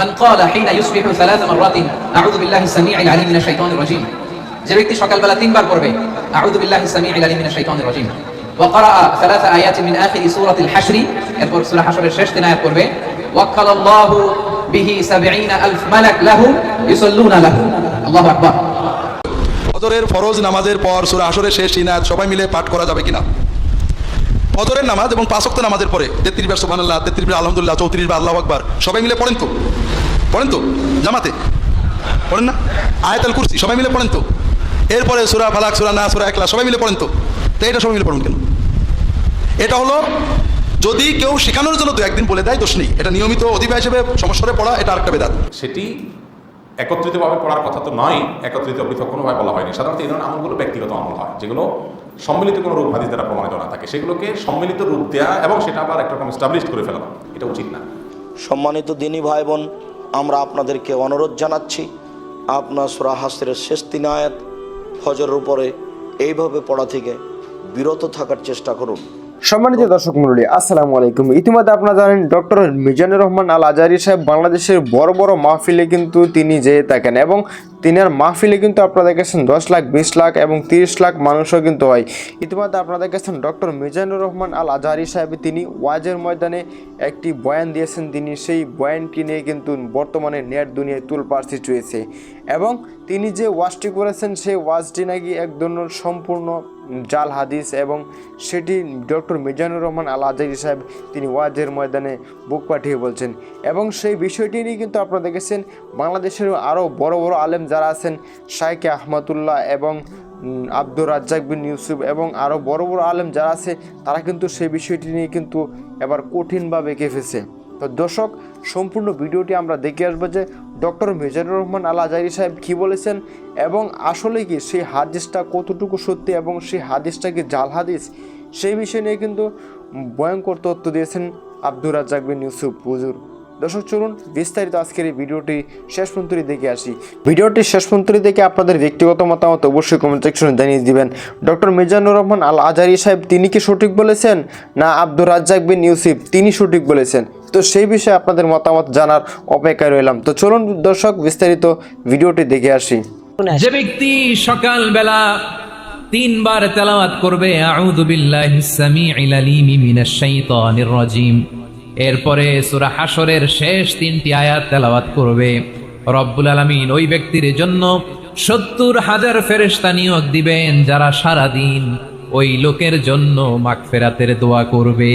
من قال حين يصبح ثلاث مرات اعوذ بالله السميع العليم من الشيطان الرجيم যে ব্যক্তি সকালবেলা তিনবার পড়বে اعوذ بالله السميع العليم من الشيطان الرجيم وقرا ثلاث ايات من اخر سوره الحشر এরপর সূরা হাশরের শেষ তিন আয়াত পড়বে, ওয়াক্কালাল্লাহু 70 الف ملك له يصلون له الله اكبر ফজরের ফরজ নামাজের পর সূরা আসরের শেষ ইনায়াত সবাই মিলে পাঠ করা যাবে কিনা? ফজরের নামাজ এবং পাঁচক্ত নামাজের পরে, তেত্রিশ বার সোহানাল্লাহ তেত্রিশ বার আলহামদুলিল্লাহ, চৌত্রিশ বার আল্লাহ আকবার, সবাই মিলে পড়েন তো? পড়েন তো জামাতে। পড়েন না? আয়াতাল কুরসি সবাই মিলে পড়েন তো। এরপরে সুরা ফালাক সুরা না সুরা একলা সবাই মিলে পড়েন তো। তো এটা সবাই মিলে পড়ুন কেন? এটা হলো যদি কেউ শেখানোর জন্য দু একদিন বলে দেয় দোষ নেই। এটা নিয়মিত অধিবায় হিসেবে সমস্যারে পড়া এটা আরেকটা বেদাত। সেটি একত্রিতভাবে পড়ার কথা তো নয় একত্রিত পৃথক কোনোভাবে বলা হয়নি। সাধারণত এই ধরনের আমলগুলো ব্যক্তিগত আমল হয় যেগুলো সম্মিলিত কোনো রূপ হাদিস দ্বারা প্রমাণিত না থাকে। সেগুলোকে সম্মিলিত রূপ দেওয়া এবং সেটা আবার একটা রকম স্টাবলিশ করে ফেলা এটা উচিত না। সম্মানিত দিনী ভাই বোন আমরা আপনাদেরকে অনুরোধ জানাচ্ছি, আপনার সুরা হাসরের শেষ তিন আয়াত ফজরের উপরে এইভাবে পড়া থেকে বিরত থাকার চেষ্টা করুন। সম্মানিত দর্শক মন্ডলী আসসালামু আলাইকুম। ইতিমধ্যে আপনারা জানেন, ডক্টর মিজানুর রহমান আল আজারি সাহেব বাংলাদেশের বড় বড় মাহফিলে কিন্তু তিনি যেয়ে থাকেন এবং তিনার মাহফিলে কিন্তু আপনাদের দেখেছেন দশ লাখ, বিশ লাখ এবং তিরিশ লাখ মানুষও কিন্তু হয়। ইতিমধ্যে আপনাদের দেখেছেন ডক্টর মিজানুর রহমান আল আজহারি সাহেব, তিনি ওয়াজের ময়দানে একটি বয়ান দিয়েছেন। তিনি সেই বয়ানটি নিয়ে কিন্তু বর্তমানে নেট দুনিয়ায় তুলপার সৃষ্টি হয়েছে। এবং তিনি যে ওয়াজটি করেছেন সেই ওয়াজটি নাকি এক ধরনের সম্পূর্ণ জাল হাদিস এবং সেটি ডক্টর মিজানুর রহমান আল আজহারি সাহেব তিনি ওয়াজের ময়দানে বুক পাঠিয়ে বলছেন। এবং সেই বিষয়টি নিয়ে কিন্তু আপনারা দেখেছেন বাংলাদেশের আরও বড় বড় আলেম যারা আছেন শাইকে আহমদুল্লাহ এবং আব্দুর রাজ্জাক বিন ইউসুফ এবং আরও বড় বড় আলেম যারা আছে, তারা কিন্তু সেই বিষয়টি নিয়ে কিন্তু এবার কঠিনভাবে কেঁপেছে। তো দর্শক, সম্পূর্ণ ভিডিওটি আমরা দেখে আসব যে ডক্টর মিজানুর রহমান আল আজারি সাহেব কি বলেছেন এবং আসলে কি সেই হাদিসটা কতটুকু সত্যি এবং সেই হাদিসটা কি জাল হাদিস? সেই বিষয় নিয়ে কিন্তু ভয়ঙ্কর তথ্য দিয়েছেন আব্দুর রাজ্জাক বিন ইউসুফ। হুজুর দর্শক, চলুন বিস্তারিত আজকের এই ভিডিওটি শেষ পর্যন্ত দেখে আসি। ভিডিওটি শেষ পর্যন্ত দেখে আপনাদের ব্যক্তিগত মতামত অবশ্যই কমেন্ট সেকশনে জানিয়ে দিবেন। ডক্টর মিজানুর রহমান আল আজারি সাহেব, তিনি কি সঠিক বলেছেন? না, আব্দুর রাজ্জাক বিন ইউসুফ, তিনি সঠিক বলেছেন। তো সেই বিষয়ে আপনাদের মতামত জানার অপেক্ষায় রইলাম। তো চলুন দর্শক, বিস্তারিত ভিডিওটি দেখে আসি। যে ব্যক্তি সকাল বেলা তিনবার তেলাওয়াত করবে, আউযু বিল্লাহিস সামিউল আলিম মিনাশ শাইতানির রাজিম। এরপরে সুরা হাসরের শেষ তিনটি আয়াত তেলাওয়াত করবে। রব্বুল আলামিন ওই ব্যক্তির জন্য সত্তর হাজার ফেরেশতা নিয়োগ দিবেন যারা সারা দিন ওই লোকের জন্য মাগফিরাতের দোয়া করবে।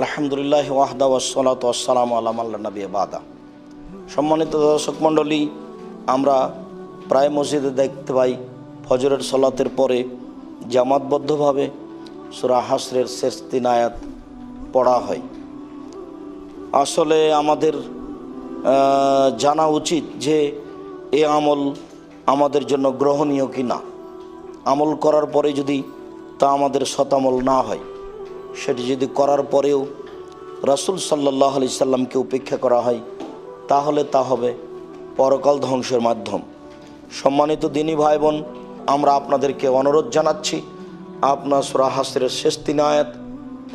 আলহামদুলিল্লাহ ওয়াহদা ওয়াসালাত ওয়াসালাম আলাম আল্লাহ নবী বাদা। সম্মানিত দর্শক মণ্ডলী, আমরা প্রায় মসজিদে দেখতে পাই ফজরের সলাতের পরে জামাতবদ্ধভাবে সুরা হাসরের শেষ তিন আয়াত পড়া হয়। আসলে আমাদের জানা উচিত যে এ আমল আমাদের জন্য গ্রহণীয় কি না। আমল করার পরে যদি তা আমাদের শতামল না হয়, সেটি যদি করার পরেও রাসুল সাল্লাহ আলি সাল্লামকে উপেক্ষা করা হয়, তাহলে তা হবে পরকাল ধ্বংসের মাধ্যম। সম্মানিত দিনী ভাই বোন আমরা আপনাদেরকে অনুরোধ জানাচ্ছি, আপনার সুরা হাসরের শেষ তিন আয়াত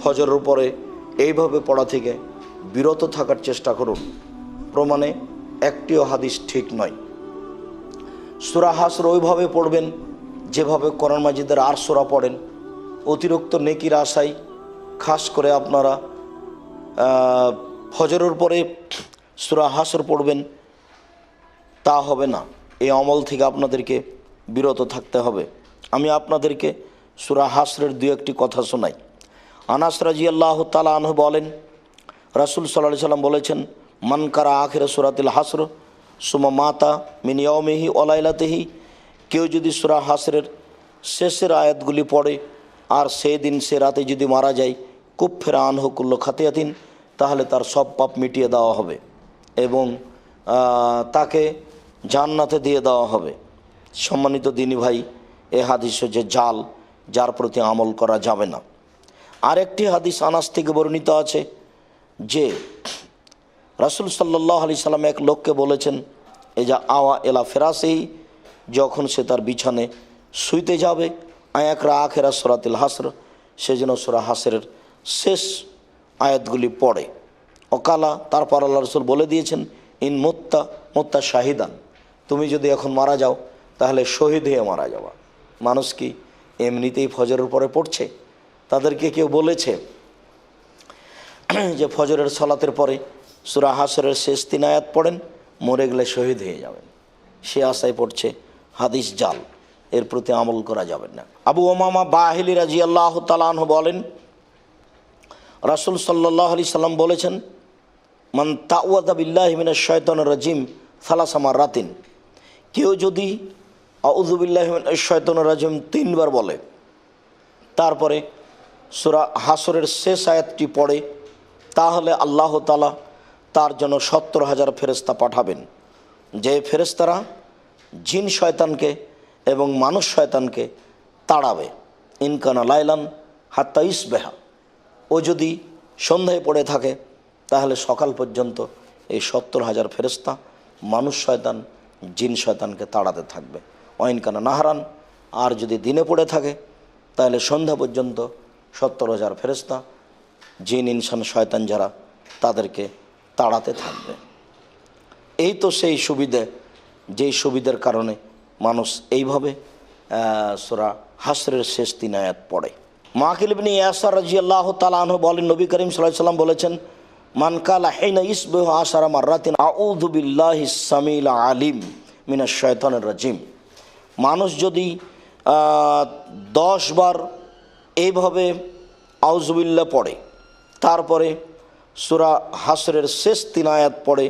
ফজরের উপরে এইভাবে পড়া থেকে বিরত থাকার চেষ্টা করুন। প্রমাণে একটিও হাদিস ঠিক নয়। সুরা হাসর ওইভাবে পড়বেন, যেভাবে করণ মাজিদের আর সুরা পড়েন। অতিরিক্ত নেকির আশায় খাস করে আপনারা ফজরের পরে সুরা হাসর পড়বেন, তা হবে না। এই অমল থেকে আপনাদেরকে বিরত থাকতে হবে। আমি আপনাদেরকে সুরা হাসরের দু একটি কথা শোনাই। আনাস রাজি আল্লাহ তালা আনহ বলেন, রাসুল সাল্লাহ সাল্লাম বলেছেন মানকারা আখের সুরাতিল হাসর সুমা মাতা মিনিয়মেহি ওলাইলাতেহি কেউ যদি সুরা হাসরের শেষের আয়াতগুলি পড়ে, আর সেই দিন সে রাতে যদি মারা যায় কুপ কুফেরা আনহকুল্ল খাতিয়াতিন, তাহলে তার সব পাপ মিটিয়ে দেওয়া হবে এবং তাকে জান্নাতে দিয়ে দেওয়া হবে। সম্মানিত দিনী ভাই, এ হাদিস যে জাল, যার প্রতি আমল করা যাবে না। আরেকটি হাদিস আনাস থেকে বর্ণিত আছে, যে রাসুল সাল্লাহ আলি সাল্লাম এক লোককে বলেছেন এ যা আওয়া এলা ফেরাসেই যখন সে তার বিছানে শুইতে যাবে আয়াকরা আখেরা সরাতিল হাসর, সে যেন সোরা হাসরের শেষ আয়াতগুলি পড়ে। অকালা, তারপর আল্লাহ রসুল বলে দিয়েছেন, ইন মোত্তা মোত্তা শাহিদান তুমি যদি এখন মারা যাও, তাহলে শহীদ হয়ে মারা যাওয়া। মানুষ কি এমনিতেই ফজরের পরে পড়ছে? তাদেরকে কেউ বলেছে যে ফজরের সলাতের পরে সুরা হাসরের শেষ তিন আয়াত পড়েন, মরে গেলে শহীদ হয়ে যাবেন। সে আশায় পড়ছে হাদিস জাল, এর প্রতি আমল করা যাবে না। আবু ওমামা বাহিলি রাজি আল্লাহ তালাহ বলেন, রাসুল সাল্লাহ আলি সাল্লাম বলেছেন, মান তাওয়াদা বিল্লাহ মিনা শয়তন রাজিম সালাসামার রাতিন কেউ যদি আউজুবিল্লাহ শয়তন রাজিম তিনবার বলে, তারপরে সুরা হাসরের শেষ আয়াতটি পড়ে, তাহলে আল্লাহ তালা তার জন্য সত্তর হাজার ফেরেস্তা পাঠাবেন। যে ফেরেস্তারা জিন শয়তানকে এবং মানুষ শয়তানকে তাড়াবে। ইনকানা লাইলান হাত্তা ইসবেহা। ও যদি সন্ধ্যায় পড়ে থাকে, তাহলে সকাল পর্যন্ত এই সত্তর হাজার ফেরেস্তা মানুষ শয়তান, জিন শয়তানকে তাড়াতে থাকবে। অইনকানা নাহারান। আর যদি দিনে পড়ে থাকে, তাহলে সন্ধ্যা পর্যন্ত সত্তর হাজার ফেরেস্তা জিন, ইনসান, শয়তান যারা তাদেরকে তাড়াতে থাকবে। এই তো সেই সুবিধে, যেই সুবিধার কারণে মানুষ এইভাবে সোরা হাসরের শেষ তিন আয়াত পড়ে। মাকিল ইবনি ইয়াসার রাজি আল্লাহ তালাহ বলেন, নবী করিম সাল্লাম বলেছেন মানকালা হেনা ইসবেহ আসারা মার্রাতিন, আউযু বিল্লাহি সামিল আলিম মিনা শয়তানের রাজিম। মানুষ যদি দশ বার এইভাবে আউজুবিল্লা পড়ে। তারপরে সুরা হাসরের শেষ তিন আয়াত পড়ে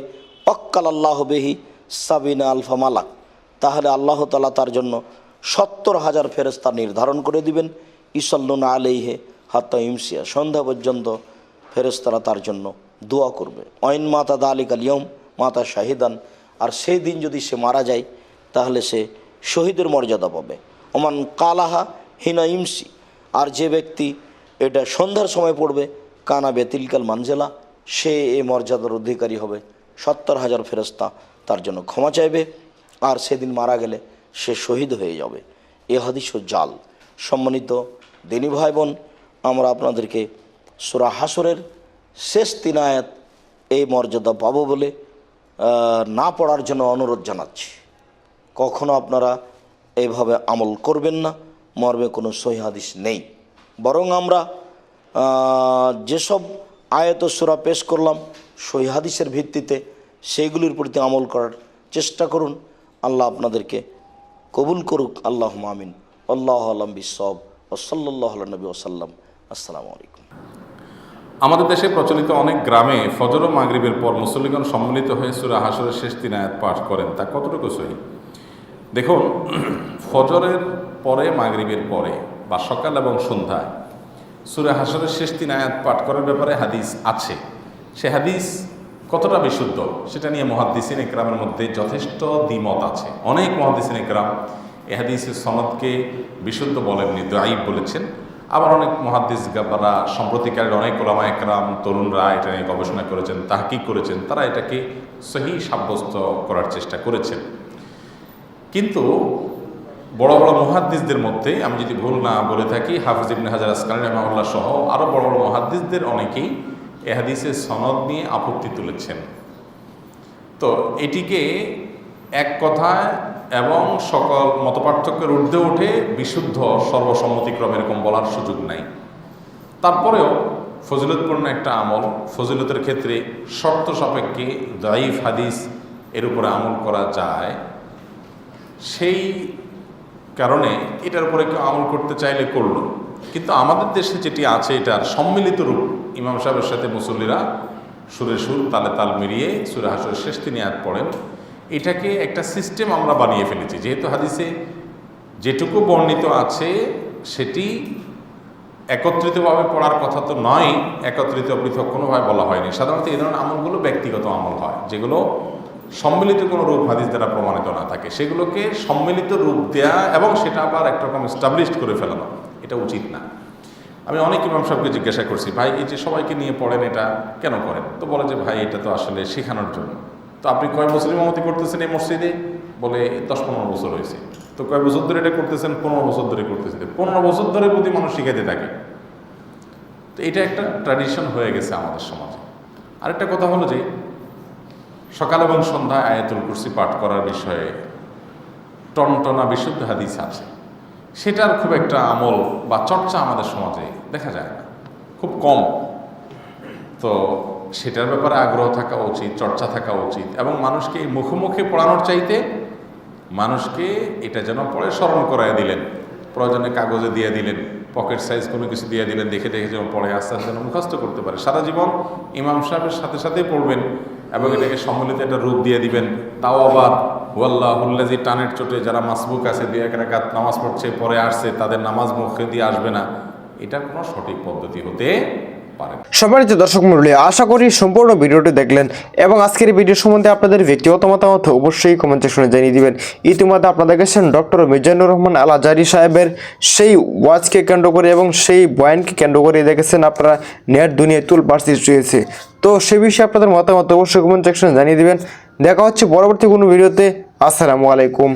অক্কাল আল্লাহ বেহি সাবিনা আলফা মালাক। তাহলে আল্লাহ তালা তার জন্য সত্তর হাজার ফেরেস্তা নির্ধারণ করে দিবেন। ইসল্লুনা আলাইহে হাত্তা ইমসিয়া সন্ধ্যা পর্যন্ত ফেরেস্তারা তার জন্য দোয়া করবে। অইন মাতা দা আলিক আলিয়ম মাতা শাহিদান। আর সেই দিন যদি সে মারা যায়, তাহলে সে শহীদের মর্যাদা পাবে। ওমান কালাহা হিনা ইমসি আর যে ব্যক্তি এটা সন্ধ্যার সময় পড়বে, কানা বেতিলকাল মানজেলা, সে এই মর্যাদার অধিকারী হবে। সত্তর হাজার ফেরস্তা তার জন্য ক্ষমা চাইবে, আর সেদিন মারা গেলে সে শহীদ হয়ে যাবে। এ হাদিস জাল। সম্মানিত দিনী ভাই বোন আমরা আপনাদেরকে সুরা হাসরের শেষ তিন আয়াত এই মর্যাদা পাবো বলে না পড়ার জন্য অনুরোধ জানাচ্ছি। কখনো আপনারা এইভাবে আমল করবেন না। মর্মে কোনো সহি হাদিস নেই। বরং আমরা যেসব আয়ত সুরা পেশ করলাম, সহি হাদিসের ভিত্তিতে সেইগুলির প্রতি আমল করার চেষ্টা করুন। আল্লাহ আপনাদেরকে কবুল করুক। আল্লাহ মামিন আল্লাহ আলম বিসব ওসল্লাহ নবী ওসাল্লাম আসসালামু আলাইকুম। আমাদের দেশে প্রচলিত অনেক গ্রামে ফজর ও মাগরিবের পর মুসল্লিগণ সম্মিলিত হয়ে সুরা হাসরের শেষ তিন আয়াত পাঠ করেন। তা কতটুকু সহি? দেখুন, ফজরের পরে, মাগরিবের পরে বা সকাল এবং সন্ধ্যায়। সুরে হাসরের শেষ তিন আয়াত পাঠ করার ব্যাপারে হাদিস আছে। সে হাদিস কতটা বিশুদ্ধ সেটা নিয়ে মহাদ্দিসিন একরামের মধ্যে যথেষ্ট দ্বিমত আছে। অনেক মহাদ্দিসিন একরাম এ হাদিসের সনদকে বিশুদ্ধ বলেননি দায়ীব বলেছেন। আবার অনেক মহাদ্দিস গাবারা সম্প্রতিকারের অনেক ওলামা একরাম, তরুণরা এটা নিয়ে গবেষণা করেছেন, তাহকিক করেছেন, তারা এটাকে সহি সাব্যস্ত করার চেষ্টা করেছেন। কিন্তু বড় বড় মহাদ্দিসদের মধ্যে, আমি যদি ভুল না বলে থাকি, হাফিজ ইবনে হাজার আসকান রহমাউল্লাহ সহ আরও বড় বড় মহাদ্দিসদের অনেকেই এহাদিসের সনদ নিয়ে আপত্তি তুলেছেন। তো এটিকে এক কথায় এবং সকল মতপার্থক্যের ঊর্ধ্বে উঠে বিশুদ্ধ সর্বসম্মতিক্রমে এরকম বলার সুযোগ নাই। তারপরেও ফজিলতপূর্ণ একটা আমল, ফজিলতের ক্ষেত্রে শর্ত সাপেক্ষে দাইফ হাদিস এর উপরে আমল করা যায়। সেই কারণে এটার উপরে কেউ আমল করতে চাইলে করল। কিন্তু আমাদের দেশে যেটি আছে, এটার সম্মিলিত রূপ ইমাম সাহেবের সাথে মুসল্লিরা সুরে সুর, তালে তাল মিলিয়ে সুরে হাসরের শেষ তিনি আয়াত পড়েন। এটাকে একটা সিস্টেম আমরা বানিয়ে ফেলেছি। যেহেতু হাদিসে যেটুকু বর্ণিত আছে, সেটি একত্রিতভাবে পড়ার কথা তো নয়, একত্রিত পৃথক কোনোভাবে বলা হয়নি। সাধারণত এই ধরনের আমলগুলো ব্যক্তিগত আমল হয়, যেগুলো সম্মিলিত কোনো রূপ হাদিস দ্বারা প্রমাণিত না থাকে। সেগুলোকে সম্মিলিত রূপ দেয়া এবং সেটা আবার একরকম স্টাবলিশড করে ফেলানো, এটা উচিত না। আমি অনেক ইমাম সাহেবকে জিজ্ঞাসা করছি, ভাই, এই যে সবাইকে নিয়ে পড়েন এটা কেন করেন? তো বলে যে, ভাই, এটা তো আসলে শেখানোর জন্য। তো আপনি কয় বছর ইমামতি করতেছেন এই মসজিদে? বলে, দশ পনেরো বছর হয়েছে। তো কয় বছর ধরে এটা করতেছেন? পনেরো বছর ধরে করতেছেন পনেরো বছর ধরে প্রতি মানুষ শিখাইতে থাকে। তো এটা একটা ট্র্যাডিশন হয়ে গেছে আমাদের সমাজে। আরেকটা কথা হলো যে সকাল এবং সন্ধ্যায় আয়াতুল কুরসি পাঠ করার বিষয়ে টনটনা বিশুদ্ধ হাদিস আছে। সেটার খুব একটা আমল বা চর্চা আমাদের সমাজে দেখা যায় না। খুব কম। তো সেটার ব্যাপারে আগ্রহ থাকা উচিত, চর্চা থাকা উচিত এবং মানুষকে মুখোমুখি পড়ানোর চাইতে মানুষকে এটা যেন পড়ে স্মরণ করায় দিলেন, প্রয়োজনে কাগজে দিয়ে দিলেন। পকেট সাইজ কোনো কিছু দিয়ে দিলেন দেখে দেখে যেমন পড়ে, আস্তে আস্তে যেন মুখস্থ করতে পারে। সারা জীবন ইমাম সাহেবের সাথে সাথেই পড়বেন এবং এটাকে সম্মিলিত একটা রূপ দিয়ে দিবেন। তাও আবার হুয়াল্লাহ হুল্লাজি টানের চোটে যারা মাসবুক আছে দিয়ে এক রাকাত নামাজ পড়ছে, পরে আসছে, তাদের নামাজ মুখে দিয়ে আসবে না। এটা কোনো সঠিক পদ্ধতি হতে পারে না সম্মানিত দর্শক মন্ডলী আশা করি সম্পূর্ণ ভিডিওটি দেখলেন এবং আজকের ভিডিও সম্বন্ধে আপনাদের ব্যক্তিগত মতামত অবশ্যই কমেন্ট সেকশনে জানিয়ে দিবেন। ইতিমধ্যে আপনারা দেখেছেন ডক্টর মিজানুর রহমান আল আজারি সাহেবের সেই ওয়াজকে কেন্দ্র করে এবং সেই বয়ানকে কেন্দ্র করে দেখেছেন আপনারা নেট দুনিয়ায় তুল পার্সি রয়েছে তো সে বিষয়ে আপনাদের মতামত অবশ্যই কমেন্ট সেকশনে জানিয়ে দিবেন। দেখা হচ্ছে পরবর্তী কোনো ভিডিওতে। আসসালামু আলাইকুম।